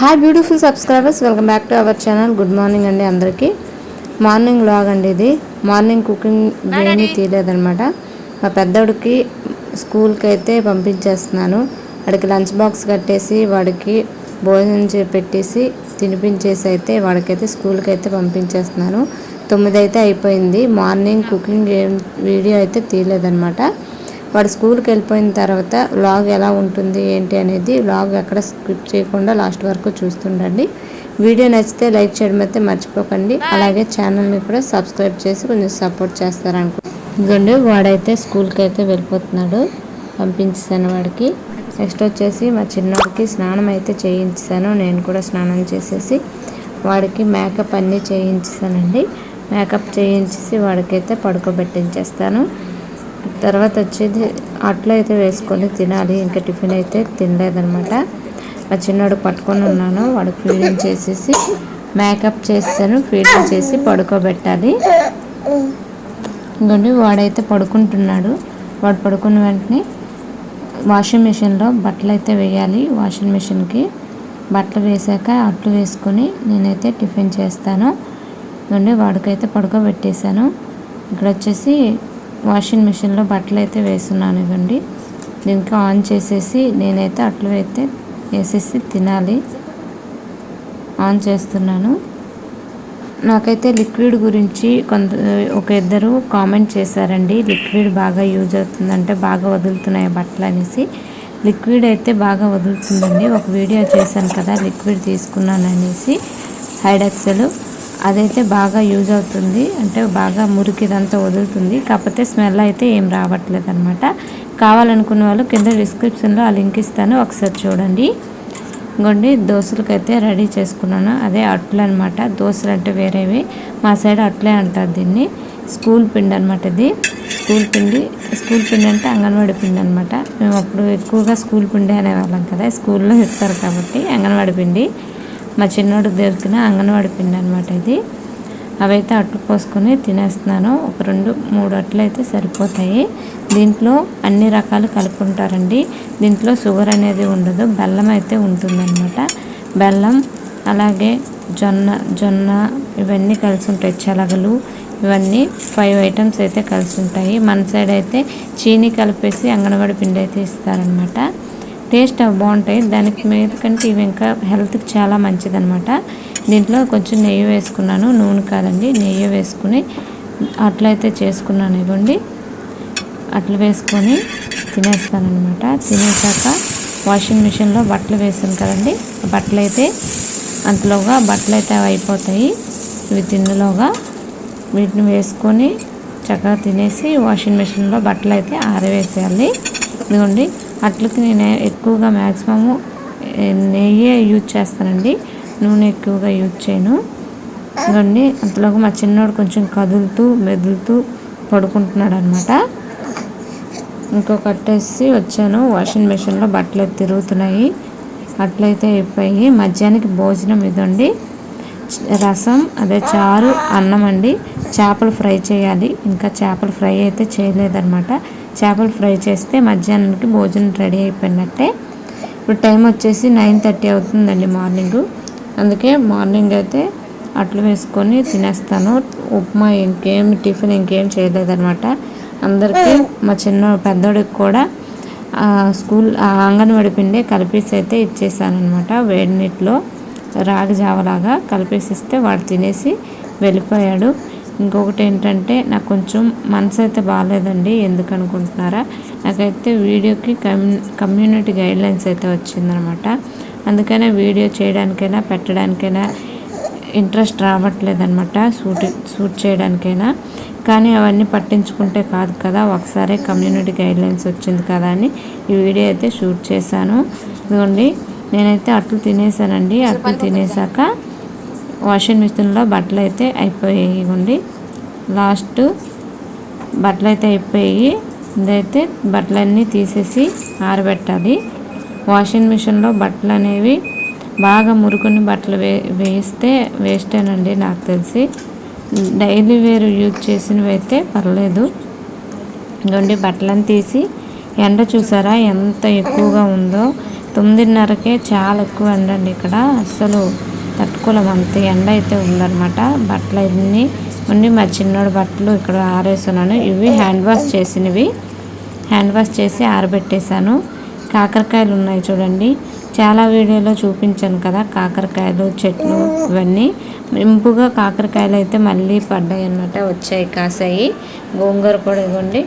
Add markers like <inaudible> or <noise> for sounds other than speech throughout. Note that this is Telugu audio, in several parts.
Hi beautiful subscribers welcome back to our channel good morning అండి అందరికీ. మార్నింగ్ లాగ్ అండి ఇది. మార్నింగ్ కుకింగ్ ఏమీ తీయలేదనమాట మా పెద్దోడికి స్కూల్కి అయితే పంపించేస్తున్నాను. వాడికి లంచ్ బాక్స్ కట్టేసి వాడికి భోజనం పెట్టేసి తినిపించేసి అయితే వాడికైతే స్కూల్కి అయితే పంపించేస్తున్నాను తొమ్మిది అయితే అయిపోయింది మార్నింగ్ కుకింగ్ వీడియో అయితే తీయలేదనమాట వాడు స్కూల్కి వెళ్ళిపోయిన తర్వాత వ్లాగ్ ఎలా ఉంటుంది ఏంటి అనేది వ్లాగ్ ఎక్కడ స్కిప్ చేయకుండా లాస్ట్ వరకు చూస్తుండండి. వీడియో నచ్చితే లైక్ చేయడం అయితే మర్చిపోకండి. అలాగే ఛానల్ని కూడా సబ్స్క్రైబ్ చేసి కొంచెం సపోర్ట్ చేస్తారనుకో. ఇదిగోండి వాడైతే స్కూల్కి అయితే వెళ్ళిపోతున్నాడు. పంపించాను వాడికి. నెక్స్ట్ వచ్చేసి మా చిన్నవాడికి స్నానం అయితే చేయించాను నేను కూడా స్నానం చేసేసి వాడికి మేకప్ అన్నీ చేయించానండి మేకప్ చేయించేసి వాడికైతే పడుకోబెట్టించేస్తాను. తర్వాత వచ్చేది అట్లా అయితే వేసుకొని తినాలి. ఇంకా టిఫిన్ అయితే తినలేదనమాట మా చిన్నోడు పట్టుకొని ఉన్నాను. వాడు ఫీడింగ్ చేసేసి మేకప్ చేస్తాను. ఫీడింగ్ చేసి పడుకోబెట్టాలి. ఇంకోటి వాడైతే పడుకుంటున్నాడు. వాడు పడుకున్న వెంటనే వాషింగ్ మిషన్లో బట్టలు అయితే వేయాలి. వాషింగ్ మిషన్కి బట్టలు వేసాక అట్లు వేసుకొని నేనైతే టిఫిన్ చేస్తాను. ఇవ్వండి వాడికైతే పడుకోబెట్టేశాను. ఇక్కడ వచ్చేసి వాషింగ్ మిషన్లో బట్టలు అయితే వేస్తున్నాను ఇవ్వండి. దీనికి ఆన్ చేసేసి నేనైతే అట్లు అయితే వేసేసి తినాలి. ఆన్ చేస్తున్నాను. నాకైతే లిక్విడ్ గురించి కొంత ఒక ఇద్దరు కామెంట్ చేశారండి. లిక్విడ్ బాగా యూజ్ అవుతుందంటే బాగా వదులుతున్నాయి బట్టలు అనేసి. లిక్విడ్ అయితే బాగా వదులుతుందండి. ఒక వీడియో చేశాను కదా లిక్విడ్ తీసుకున్నాను అనేసి. హైడక్సెలు అదైతే బాగా యూజ్ అవుతుంది. అంటే బాగా మురికి ఇదంతా వదులుతుంది. కాకపోతే స్మెల్ అయితే ఏం రావట్లేదు అనమాట కావాలనుకున్న వాళ్ళు కింద డిస్క్రిప్షన్లో ఆ లింక్ ఇస్తాను. ఒకసారి చూడండి. ఇంకోండి దోశలకైతే రెడీ చేసుకున్నాను. అదే అట్లు అనమాట దోశలు అంటే వేరేవి. మా సైడ్ అట్లే అంటారు దీన్ని. స్కూల్ పిండి అనమాట ఇది. స్కూల్ పిండి స్కూల్ పిండి అంటే అంగన్వాడి పిండి అనమాట మేము అప్పుడు ఎక్కువగా స్కూల్ పిండి అనేవాళ్ళం కదా. స్కూల్లో ఇస్తారు కాబట్టి అంగన్వాడి పిండి. మా చిన్నోడికి దొరికిన అంగన్వాడి పిండి అనమాట ఇది. అవైతే అట్లు పోసుకొని తినేస్తున్నాను. ఒక రెండు మూడు అట్లు అయితే సరిపోతాయి. దీంట్లో అన్ని రకాలు కలుపుకుంటారండి. దీంట్లో షుగర్ అనేది ఉండదు. బెల్లం అయితే ఉంటుందన్నమాట. బెల్లం అలాగే జొన్న జొన్న ఇవన్నీ కలిసి ఉంటాయి చెలగలు ఇవన్నీ ఫైవ్ ఐటమ్స్ అయితే కలిసి ఉంటాయి మన సైడ్ అయితే చీనీ కలిపేసి అంగన్వాడి పిండి అయితే ఇస్తారనమాట టేస్ట్ బాగుంటాయి. దానికి మీద కంటే ఇవి ఇంకా హెల్త్కి చాలా మంచిదనమాట దీంట్లో కొంచెం నెయ్యి వేసుకున్నాను. నూనె కాదండి నెయ్యి వేసుకుని అట్లయితే చేసుకున్నాను ఇవ్వండి అట్లు వేసుకొని తినేస్తానమాట తినేసాక వాషింగ్ మిషన్లో బట్టలు వేసాను కదండి. బట్టలు అయితే అంతలోగా బట్టలు అయితే అయిపోతాయి. ఇవి తిన్నలోగా వీటిని వేసుకొని చక్కగా తినేసి వాషింగ్ మిషన్లో బట్టలు అయితే ఆరవేసేయాలి. ఇదిగోండి అట్లకి నేను ఎక్కువగా మ్యాక్సిమము నెయ్యే యూజ్ చేస్తానండి. నూనె ఎక్కువగా యూజ్ చేయను. ఇదిగోండి అంతలోకి మా చిన్నోడు కొంచెం కదులుతూ మెదులుతూ పడుకుంటున్నాడు అనమాట ఇంకొక కట్టేసి వచ్చాను. వాషింగ్ మిషన్లో బట్టలు తిరుగుతున్నాయి. అట్లయితే అయిపోయి మధ్యాహ్నానికి భోజనం ఇదండి. రసం అదే చారు అన్నం అండి. చేపలు ఫ్రై చేయాలి. ఇంకా చేపలు ఫ్రై అయితే చేయలేదన్నమాట చేపలు ఫ్రై చేస్తే మధ్యాహ్నానికి భోజనం రెడీ అయిపోయినట్టే. ఇప్పుడు టైం వచ్చేసి నైన్ థర్టీ అవుతుందండి మార్నింగ్. అందుకే మార్నింగ్ అయితే అట్లు వేసుకొని తినేస్తాను. ఉప్మా ఇంకేం టిఫిన్ ఇంకేం చేయలేదన్నమాట. అందరికీ మా చిన్న పెద్దోడికి కూడా స్కూల్ అంగన్వాడి పిండి కలిపేసి అయితే ఇచ్చేసానమాట వేడి నీటిలో రాగి జావలాగా కలిపేసిస్తే వాడు తినేసి వెళ్ళిపోయాడు. ఇంకొకటి ఏంటంటే నాకు కొంచెం మనసు అయితే బాగాలేదండి ఎందుకు అనుకుంటున్నారా నాకైతే వీడియోకి కమ్యూనిటీ గైడ్లైన్స్ అయితే వచ్చిందనమాట. అందుకనే వీడియో చేయడానికైనా పెట్టడానికైనా ఇంట్రెస్ట్ రావట్లేదనమాట షూట్ షూట్ చేయడానికైనా. కానీ అవన్నీ పట్టించుకుంటే కాదు కదా ఒకసారి కమ్యూనిటీ గైడ్లైన్స్ వచ్చింది కదా అని ఈ వీడియో అయితే షూట్ చేశాను. ఇదిగోండి నేనైతే అట్లు తినేసానండి అట్లు తినేసాక వాషింగ్ మిషన్లో బట్టలు అయితే అయిపోయాయి లాస్ట్ బట్టలు అయితే అయిపోయి ఇదైతే బట్టలన్నీ తీసేసి ఆరబెట్టాలి. వాషింగ్ మిషన్లో బట్టలు అనేవి బాగా మురుకుని బట్టలు వే వేస్తే వేస్టేనండి నాకు తెలిసి. డైలీ వేరు యూజ్ చేసినవి అయితే పర్లేదు. ఇదిగోండి బట్టలను తీసి ఎండ చూసారా ఎంత ఎక్కువగా ఉందో. తొమ్మిదిన్నరకే చాలా ఎక్కువ ఎండ అండి ఇక్కడ. అసలు తట్టుకోలేము అంత ఎండ అయితే ఉందన్నమాట. బట్టలు అన్నీ ఉండి మా చిన్నోడు బట్టలు ఇక్కడ ఆరేస్తున్నాను ఇవి హ్యాండ్ వాష్ చేసినవి. హ్యాండ్ వాష్ చేసి ఆరబెట్టేశాను. కాకరకాయలు ఉన్నాయి చూడండి. చాలా వీడియోలో చూపించాను కదా కాకరకాయలు చెట్లు ఇవన్నీ. ఇంపుగా కాకరకాయలు అయితే మళ్ళీ పడ్డాయి అన్నమాట వచ్చాయి కాసాయి. గోంగూర కూడా ఇవ్వండి.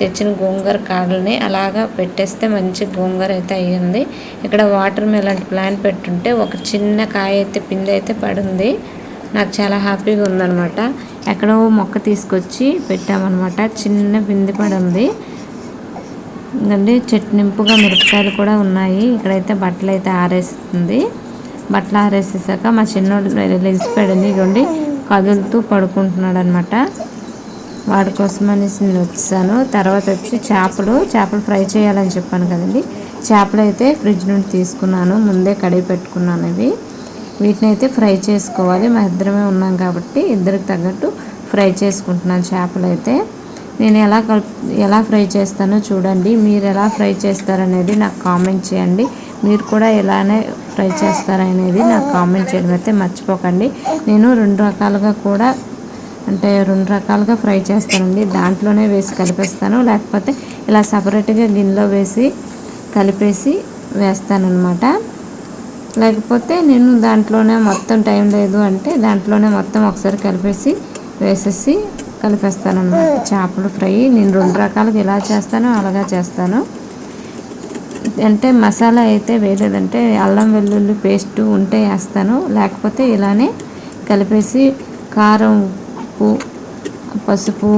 తెచ్చిన గోంగూర కాడల్ని అలాగా పెట్టేస్తే మంచి గోంగూర అయితే అయ్యింది. ఇక్కడ వాటర్ మెలన్ ప్లాంట్ పెట్టుంటే ఒక చిన్న కాయ అయితే పిండి అయితే పడింది. నాకు చాలా హ్యాపీగా ఉందనమాట ఎక్కడో మొక్క తీసుకొచ్చి పెట్టామన్నమాట. చిన్న పిండి పడి ఉంది. ఎందుకంటే చెట్టు నింపుగా మిరపకాయలు కూడా ఉన్నాయి. ఇక్కడైతే బట్టలు అయితే ఆరేస్తుంది. బట్టలు ఆరేసేసాక మా చిన్నోడు లేచిపోయాడు ఇవ్వండి కదులుతూ పడుకుంటున్నాడు అనమాట వాడి కోసం అనేసి నేను వచ్చాను. తర్వాత వచ్చి చేపలు చేపలు ఫ్రై చేయాలని చెప్పాను కదండి. చేపలు అయితే ఫ్రిడ్జ్ నుండి తీసుకున్నాను. ముందే కడిగి పెట్టుకున్నాను ఇవి. వీటిని అయితే ఫ్రై చేసుకోవాలి. మా ఇద్దరమే ఉన్నాం కాబట్టి ఇద్దరికి తగ్గట్టు ఫ్రై చేసుకుంటున్నాను చేపలు అయితే నేను ఎలా ఎలా ఫ్రై చేస్తానో చూడండి. మీరు ఎలా ఫ్రై చేస్తారనేది నాకు కామెంట్ చేయండి. మీరు కూడా ఎలానే ఫ్రై చేస్తారనేది నాకు కామెంట్ చేయడం అయితే మర్చిపోకండి. నేను రెండు రకాలుగా కూడా అంటే రెండు రకాలుగా ఫ్రై చేస్తానండి. దాంట్లోనే వేసి కలిపేస్తాను. లేకపోతే ఇలా సపరేట్గా గిన్నెలో వేసి కలిపేసి వేస్తానన్నమాట. లేకపోతే నేను దాంట్లోనే మొత్తం టైం లేదు అంటే దాంట్లోనే మొత్తం ఒకసారి కలిపేసి వేసేసి కలిపేస్తాను అనమాట చేపలు ఫ్రై నేను రెండు రకాలుగా ఇలా చేస్తాను అలాగా చేస్తాను. అంటే మసాలా అయితే వేయలేదంటే అల్లం వెల్లుల్లి పేస్ట్ ఉంటే వేస్తాను. లేకపోతే ఇలానే కలిపేసి కారం ఉప్పు పసుపు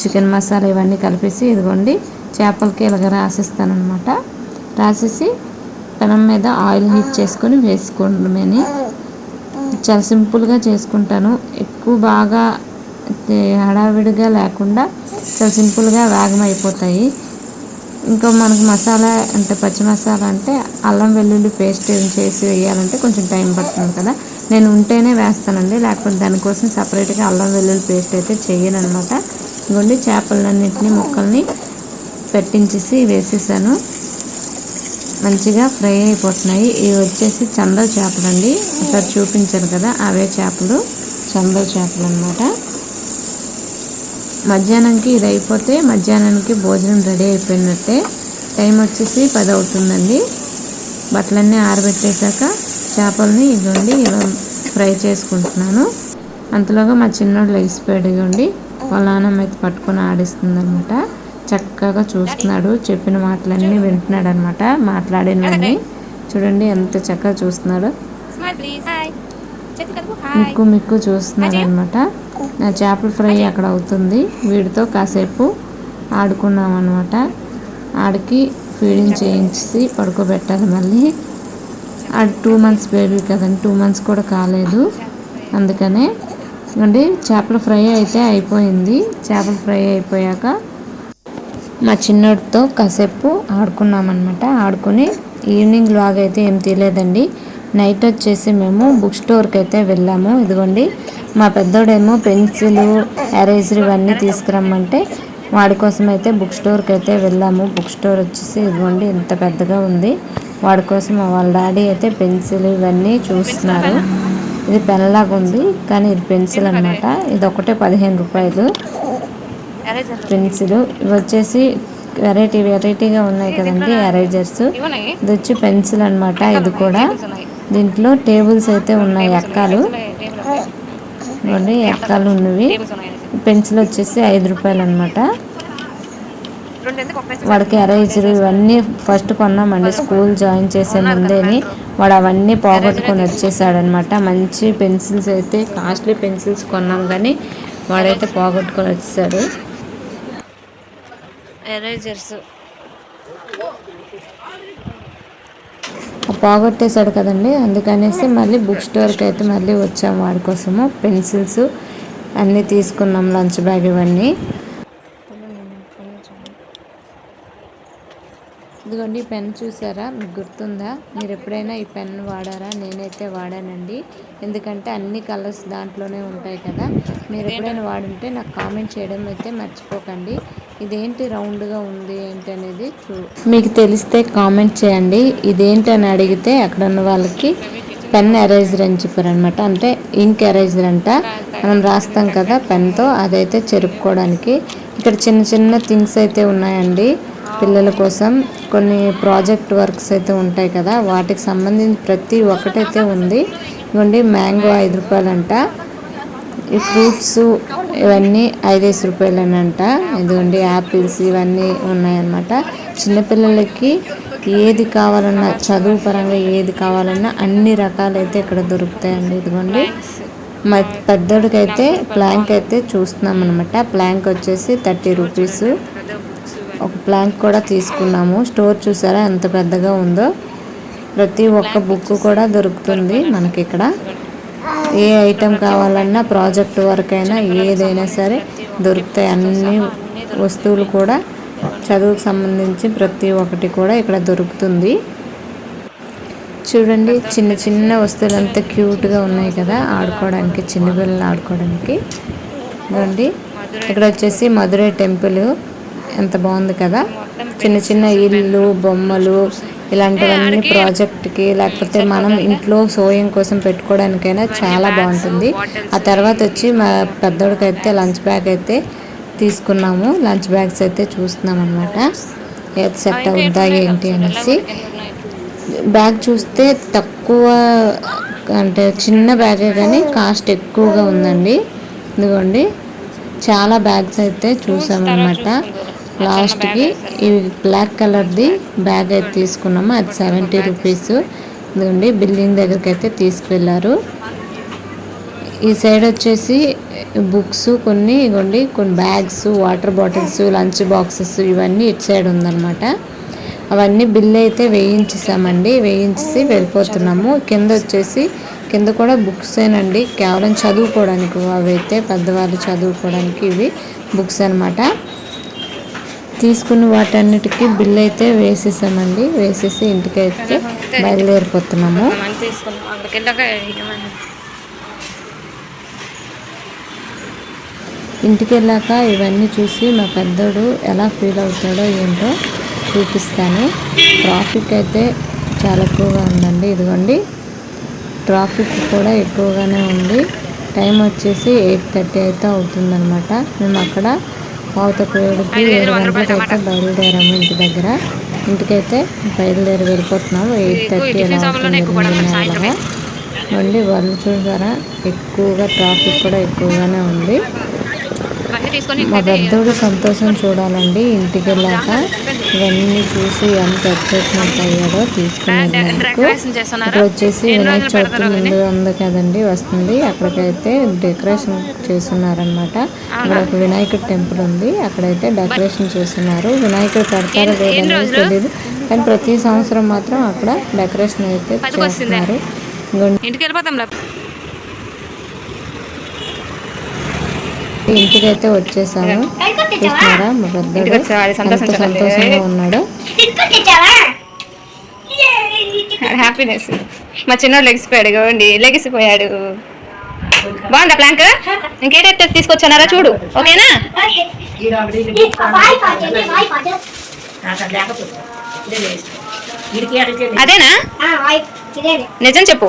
చికెన్ మసాలా ఇవన్నీ కలిపేసి ఇదిగోండి చేపలకి ఇలాగ రాసిస్తాను అనమాట రాసేసి పెనం మీద ఆయిల్ హీట్ చేసుకొని వేసుకోవడమేని చాలా సింపుల్గా చేసుకుంటాను. ఎక్కువ బాగా హడావిడిగా లేకుండా చాలా సింపుల్గా వేగం అయిపోతాయి ఇంకా మనకు మసాలా అంటే పచ్చి మసాలా అంటే అల్లం వెల్లుల్లి పేస్ట్ చేసి వేయాలంటే కొంచెం టైం పడుతుంది కదా. నేను ఉంటేనే వేస్తానండి. లేకపోతే దానికోసం సపరేట్గా అల్లం వెల్లుల్లి పేస్ట్ అయితే చేయను అనమాట ఇంకోండి చేపలన్నింటినీ ముక్కల్ని పెట్టించేసి వేసేసాను. మంచిగా ఫ్రై అయిపోతున్నాయి. ఇవి వచ్చేసి చందో చేపలు అండి ఒకసారి చూపించారు కదా అవే చేపలు. చందో చేపలు అనమాట మధ్యాహ్నంకి ఇది అయిపోతే మధ్యాహ్నానికి భోజనం రెడీ అయిపోయినట్టే. టైం వచ్చేసి పది అవుతుందండి. బట్టలన్నీ ఆరబెట్టేశాక చేపల్ని ఇవ్వండి ఇలా ఫ్రై చేసుకుంటున్నాను. అంతలోగా మా చిన్నోడు లెగిసిపోయాడు ఇవ్వండి వాళ్ళ నాన్నమ్మ అయితే పట్టుకొని ఆడిస్తుంది అనమాట చక్కగా చూస్తున్నాడు. చెప్పిన మాటలన్నీ వింటున్నాడు అనమాట మాట్లాడినవన్నీ. చూడండి ఎంత చక్కగా చూస్తున్నాడు. మిక్కు మిక్కు చూస్తున్నాడు అనమాట నా చేపల ఫ్రై అక్కడ అవుతుంది. వీడితో కాసేపు ఆడుకున్నాం అనమాట ఆడికి ఫీడింగ్ చేయించి పడుకోబెట్టాలి మళ్ళీ. ఆడు టూ మంత్స్ బేబీ కదండి. టూ మంత్స్ కూడా కాలేదు. అందుకనే. అండి చేపల ఫ్రై అయితే అయిపోయింది. చేపల ఫ్రై అయిపోయాక మా చిన్నోడితో కాసేపు ఆడుకున్నామన్నమాట. ఆడుకుని ఈవినింగ్ లాగ్ అయితే ఏం తీయలేదండి. నైట్ వచ్చేసి మేము బుక్ స్టోర్కి అయితే వెళ్ళాము. ఇదిగోండి మా పెద్దోడేమో పెన్సిల్ ఎరేజర్ ఇవన్నీ తీసుకురమ్మంటే వాడి కోసం అయితే బుక్ స్టోర్కి అయితే వెళ్ళాము. బుక్ స్టోర్ వచ్చేసి ఇదిగోండి ఇంత పెద్దగా ఉంది. వాడి కోసం వాళ్ళ డాడీ అయితే పెన్సిల్ ఇవన్నీ చూస్తున్నారు. ఇది పెన్లాగా ఉంది కానీ ఇది పెన్సిల్ అనమాట ఇది ఒకటే పదిహేను రూపాయలు. పెన్సిల్ ఇవి వచ్చేసి వెరైటీ వెరైటీగా ఉన్నాయి కదండి ఎరేజర్స్ ఇది వచ్చి పెన్సిల్ అనమాట ఇది కూడా దీంట్లో టేబుల్స్ అయితే ఉన్నాయి ఎక్కాలు ఇవ్వండి ఎక్కాలు ఉన్నవి. పెన్సిల్ వచ్చేసి ఐదు రూపాయలు అనమాట వాడికి ఎరేజర్ ఇవన్నీ ఫస్ట్ కొన్నామండి. స్కూల్ జాయిన్ చేసే ముందేని వాడు అవన్నీ పోగొట్టుకొని వచ్చేసాడనమాట మంచి పెన్సిల్స్ అయితే కాస్ట్లీ పెన్సిల్స్ కొన్నాం కానీ వాడైతే పోగొట్టుకొని వచ్చేసాడు. ఎరేజర్స్. పోగొట్టేశాడు కదండి అందుకనేసి మళ్ళీ బుక్ స్టోర్కి అయితే మళ్ళీ వచ్చాము వాడి కోసము. పెన్సిల్స్ అన్నీ తీసుకున్నాం లంచ్ బ్యాగ్ ఇవన్నీ. ఇదిగోండి ఈ పెన్ చూసారా? మీకు గుర్తుందా? మీరు ఎప్పుడైనా ఈ పెన్ వాడారా? నేనైతే వాడానండి. ఎందుకంటే అన్ని కలర్స్ దాంట్లోనే ఉంటాయి కదా. మీరు ఎప్పుడైనా వాడుంటే నాకు కామెంట్ చేయడం అయితే మర్చిపోకండి. ఇదేంటి రౌండ్గా ఉంది ఏంటి అనేది చూ మీకు తెలిస్తే కామెంట్ చేయండి. ఇదేంటి అని అడిగితే అక్కడ ఉన్న వాళ్ళకి పెన్ ఎరేజర్ అని చెప్పారు అనమాట అంటే ఇంక్ ఎరేజర్ అంట. మనం రాస్తాం కదా పెన్తో. అదైతే చెరుపుకోవడానికి. ఇక్కడ చిన్న చిన్న థింగ్స్ అయితే ఉన్నాయండి పిల్లల కోసం. కొన్ని ప్రాజెక్ట్ వర్క్స్ అయితే ఉంటాయి కదా. వాటికి సంబంధించి ప్రతి ఒక్కటైతే ఉంది. ఇవ్వండి మ్యాంగో ఐదు రూపాయలంట. ఈ ఫ్రూట్స్ ఇవన్నీ ఐదేసి రూపాయలనంట. ఇదిగోండి యాపిల్స్ ఇవన్నీ ఉన్నాయన్నమాట. చిన్నపిల్లలకి ఏది కావాలన్నా చదువు పరంగా ఏది కావాలన్నా అన్ని రకాలైతే ఇక్కడ దొరుకుతాయండి. ఇదిగోండి మా పెద్దోడికైతే ప్లాంక్ అయితే చూస్తున్నాం అనమాట ప్లాంక్ వచ్చేసి థర్టీ రూపీస్. ఒక ప్లాంక్ కూడా తీసుకున్నాము. స్టోర్ చూసారా ఎంత పెద్దగా ఉందో? ప్రతి ఒక్క బుక్ కూడా దొరుకుతుంది మనకి ఇక్కడ. ఏ ఐటెం కావాలన్నా ప్రాజెక్ట్ వర్క్ అయినా ఏదైనా సరే దొరుకుతాయి. అన్ని వస్తువులు కూడా చదువుకు సంబంధించి ప్రతి ఒక్కటి కూడా ఇక్కడ దొరుకుతుంది. చూడండి చిన్న చిన్న వస్తువులు అంతా క్యూట్గా ఉన్నాయి కదా ఆడుకోవడానికి చిన్నపిల్లలు ఆడుకోవడానికి. చూడండి ఇక్కడ వచ్చేసి మధురై టెంపుల్ ఎంత బాగుంది కదా. చిన్న చిన్న ఇల్లు బొమ్మలు ఇలాంటివన్నీ ప్రాజెక్ట్కి లేకపోతే మనం ఇంట్లో సోయం కోసం పెట్టుకోవడానికైనా చాలా బాగుంటుంది. ఆ తర్వాత వచ్చి మా పెద్దోడికైతే లంచ్ బ్యాగ్ అయితే తీసుకున్నాము. లంచ్ బ్యాగ్స్ అయితే చూస్తున్నాం అనమాట ఏది సెట్ అవుద్దా ఏంటి అనేసి. బ్యాగ్ చూస్తే తక్కువ అంటే చిన్న బ్యాగే కానీ కాస్ట్ ఎక్కువగా ఉందండి. ఇదిగోండి. చాలా బ్యాగ్స్ అయితే చూసామన్నమాట. లాస్ట్కి ఈ బ్లాక్ కలర్ది బ్యాగ్ అయితే తీసుకున్నాము. అది సెవెంటీ రూపీస్. ఇదిగోండి బిల్డింగ్ దగ్గరికి అయితే తీసుకువెళ్ళారు ఈ సైడ్ వచ్చేసి బుక్స్ కొన్ని ఇగోండి కొన్ని bags water bottles lunch boxes ఇవన్నీ ఇటు సైడ్ ఉందన్నమాట. అవన్నీ బిల్ అయితే వేయించేసామండి. వేయించి వెళ్ళిపోతున్నాము. కింద వచ్చేసి కింద కూడా బుక్స్ ఏనండి. కేవలం చదువుకోవడానికి అవి అయితే పెద్దవాళ్ళు చదువుకోవడానికి ఇవి బుక్స్ అనమాట తీసుకున్న వాటన్నిటికీ బిల్ అయితే వేసేసామండి. వేసేసి ఇంటికి అయితే బయలుదేరిపోతున్నాము. ఇంటికి వెళ్ళాక ఇవన్నీ చూసి మా పెద్దోడు ఎలా ఫీల్ అవుతాడో ఏంటో చూపిస్తాను. ట్రాఫిక్ అయితే చాలా ఎక్కువగా ఉందండి. ఇదిగోండి. ట్రాఫిక్ కూడా ఎక్కువగానే ఉంది. టైం వచ్చేసి ఎయిట్ థర్టీ అయితే అవుతుందన్నమాట. మేము అక్కడ పావుతకు ఏడుకి ఏడు గంటలకు అయితే బయలుదేరాము ఇంటి దగ్గర. ఇంటికైతే బయలుదేరి వెళ్ళిపోతున్నాము. ఎయిట్ థర్టీ అలా ఎనిమిదిన్నరలాగా నుండి వాళ్ళు చూసారా ఎక్కువగా ట్రాఫిక్ కూడా ఎక్కువగానే ఉంది. మా పెద్దోడు సంతోషం చూడాలండి. ఇంటికి వెళ్ళాక ఇవన్నీ చూసి ఎంత ఎక్సైట్మెంట్ అయ్యాడో చేస్తున్నారు? ఇక్కడ వచ్చేసి వినాయక చవితి ముందు ఉంది కదండి వస్తుంది. అక్కడికైతే డెకరేషన్ చేస్తున్నారనమాట అక్కడ ఒక వినాయకుడి టెంపుల్ ఉంది. అక్కడైతే డెకరేషన్ చేస్తున్నారు. వినాయకుడు పెడతారో తెలియదు కానీ ప్రతి సంవత్సరం మాత్రం అక్కడ డెకరేషన్ అయితే. చేస్తున్నారు. ఇంటికి వెళ్ళిపోతాం ఇంటికైతే వచ్చేసాము చూస్తున్నారా? మా పెద్దోడు ఎంత చూడండి. సంతోషంగా ఉన్నాడో. హ్యాపీనెస్ <laughs> మా చిన్నోడు లెగిసిపోయాడు ఇవ్వండి లెగిసిపోయాడు బాగుందా ప్లాంక్ ఇంకేటైతే తీసుకొచ్చానారా చూడు. ఓకేనా? అదేనా? నిజం చెప్పు.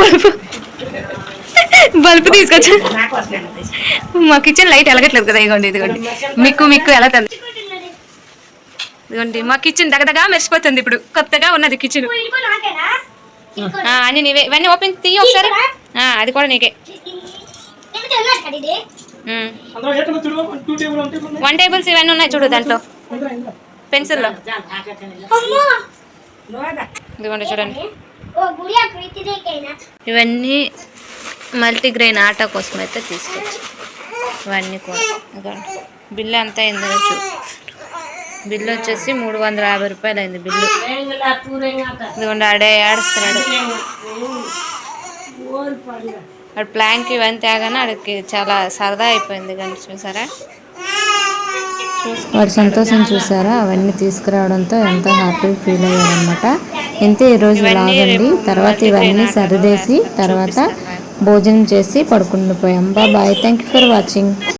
బల్బు. బల్బు తీసుకొచ్చా? మా కిచెన్ లైట్ ఎలగట్లేదు కదా ఇదిగోండి ఇదిగోండి. మిక్కు మిక్కు ఎలా తెలు ఇదిగోండి మా కిచెన్ దగదగా మెరిసిపోతుంది ఇప్పుడు. కొత్తగా ఉన్నది కిచెన్? అన్ని నీవే. ఇవన్నీ ఓపెన్ తీయ ఒకసారి. అది కూడా నీకే. వన్ టేబుల్స్ ఇవన్నీ ఉన్నాయి చూడు దాంట్లో. పెన్సిల్లో! ఇదిగోండి చూడండి. ఇవన్నీ మల్టీగ్రెయిన్ ఆటా కోసం అయితే తీసుకొచ్చి. ఇవన్నీ కూడా. బిల్లు ఎంత అయిందో చూ బిల్లు వచ్చేసి మూడు వందల యాభై రూపాయలు అయింది బిల్లు. ఇదిగోండి ఆడే ఆడుస్తున్నాడు. ఆడు ప్లాంక్ ఇవన్నీ తేగానే ఆడికి చాలా సరదా అయిపోయింది కానీ చూసారా? వాడి సంతోషం చూసారా? అవన్నీ తీసుకురావడంతో ఎంతో హ్యాపీ ఫీల్ అయ్యాడనమాట ఇంతే ఈరోజు లాగండి తర్వాత ఇవన్నీ సరిదేసి తర్వాత భోజనం చేసి పడుకుండిపోయాం. Bye thank you for watching